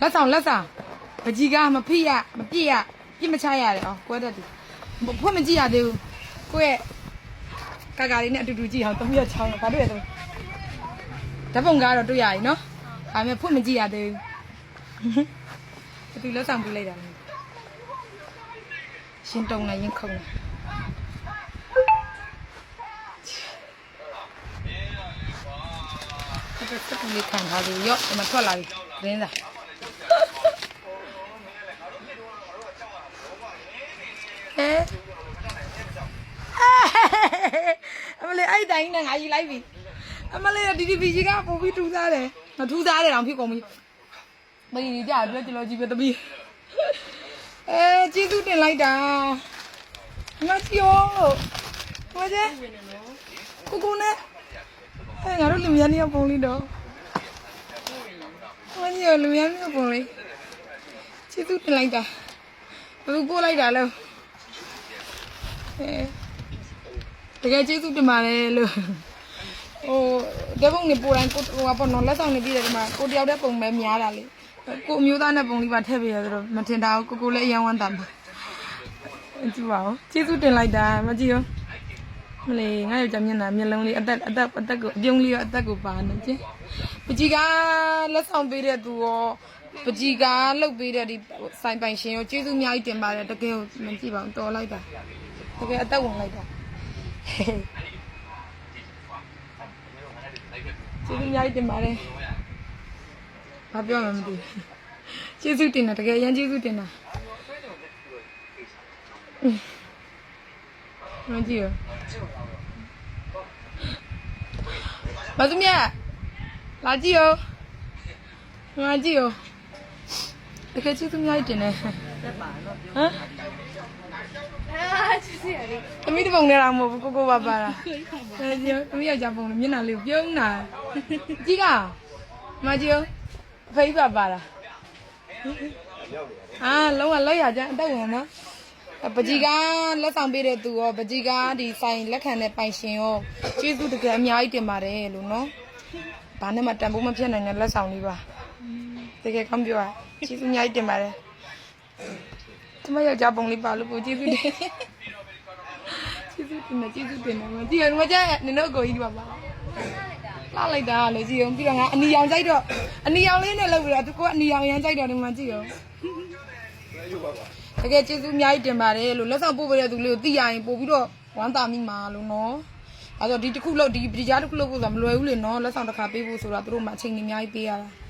လက်ဆောင်လက်ဆောင်ပကြီးကမဖိရမပြည့်ရပြစ်မချရတယ်အော်ကွဲတတ်တယ်ဖွင့်မကြည့်ရသေးဘူးကိုယ့်ရဲ့ကာကာလေးနဲ့အတူတူကြည့်အောင်သမီးရချောင်းဘာတွေ့ရသမီးဓာတ်ပုံကားတော့တွေ့ရည်နော်ဒါပေမဲ့ဖွင့်မကြည့်ရသေးဘူးဘယ်သူလက်ဆောင်ပြလိုက်တာလဲရှင်းတုံးလိုက်ရင်ခုံလိုက်အဲ့ဒါစက်ကူလေးခံထားလို့ရော့ဒီမှာထွက်လာပြီရင်းစား အမလေးအဲ့တိုင်းနဲ့ငါယူလိုက်ပြီအမလေးဒီဒီပီကြီးကပို့ပြီးထူသားတယ်မထူသားတယ်တော့ဖြစ်ကုန်ပြီမင်းကြီးကြပြောကြလို့ကြည့်ပဲတပီးအဲကျေးဇူးတင်လိုက်တာမပြောဟောကြကိုကိုနဲ့အဲငါတို့လူများနေပုံလေးတော့ဟောကြီးလူများနေပုံလေးကျေးဇူးတင်လိုက်တာဘယ်သူပို့လိုက်တာလဲအဲ တကယ်ကျေးဇူးတင်ပါတယ်လို့ဟိုဓာတ်ပုံနေပို့တိုင်းကိုဟိုကပေါ့နော်လက်ဆောင်နေပြီးတယ်ဒီမှာကိုတယောက်တည်းပုံပဲများတာလေကိုအမျိုးသားနဲ့ပုံလေးပါထည့်ပေးရဆိုတော့မထင်တာဘူးကိုကိုလည်းအယံဝမ်းတာမှာကြည့်ပါဦးကျေးဇူးတင်လိုက်တာမကြည့်ရောမလေးငါ့ယောက်ျားမျက်နှာမျက်လုံးလေးအသက်အသက်အသက်ကိုအပြုံးလေးရောအသက်ကိုပါနေချင်းပကြီးကလက်ဆောင်ပေးတဲ့သူရောပကြီးကလှုပ်ပေးတဲ့ဒီဆိုင်ပိုင်ရှင်ရောကျေးဇူးအများကြီးတင်ပါတယ်တကယ်ကိုမကြည့်ပါဘူးတော်လိုက်တာ တကယ်အသက်ဝင်လိုက်တာကျေးဇူးအများကြီးတင်ပါတယ်ဘာပြောမှမသိဘူးကျေးဇူးတင်တာတကယ်အရင်ကျေးဇူးတင်တာမကြည့်ရောဘာသူမြတ်လာကြည့်ရောလာကြည့်ရောတကယ်ကျေးဇူးအများကြီးတင်တယ်ဟမ်အာချစ်စရာလေး သမီးတပုံနဲ့တော့မဟုတ်ဘူးကိုကိုပါပါတာအဲကြည့်သမီးယောက်ျားပုံနဲ့မျက်နှာလေးကိုပြုံးတာကြီးကမကြည့်ရောအဖေးပါပါတာအာလုံးဝလောက်ရကြအတက်ဝင်နော်ပကြီးကလက်ဆောင်ပေးတဲ့သူရောပကြီးကဒီဆိုင်လက်ခံတဲ့ပိုင်ရှင်ရောကျေးဇူးတကယ်အများကြီးတင်ပါတယ်လို့နော်ဘာနဲ့မှတန်ဖိုးမဖြစ်နိုင်တဲ့လက်ဆောင်လေးပါတကယ်ကောင်းပြောရကျေးဇူးအများကြီးတင်ပါတယ် ကျမယောက်ျားပုံလေးပါလို့ကိုကျေးဇူးတင်ကျေးဇူးတင်တယ်ကျေးဇူးတင်တယ်မကြည့်ရမကြနင်တို့ကိုကြီးဒီပါပါလာလိုက်တာလေကြည့်အောင်ပြီးတော့ငါအနီရောင်ကြိုက်တော့အနီရောင်လေးနဲ့လုပ်ပြီးတော့သူကအနီရောင်ရမ်းကြိုက်တော့ဒီမှာကြည့်အောင်တကယ်ကျေးဇူးအများကြီးတင်ပါတယ်လို့လက်ဆောင်ပို့ပေးတဲ့သူလေးကိုသိရရင်ပို့ပြီးတော့ဝမ်းသာမိမှာလို့နော်အဲဆိုဒီတစ်ခုလို့ဒီပရိကြားတစ်ခုလို့ပို့ဆိုတာမလွယ်ဘူးလေနော်လက်ဆောင်တစ်ခါပေးဖို့ဆိုတာသူတို့မှအချိန်ကြီးအများကြီးပေးရတာ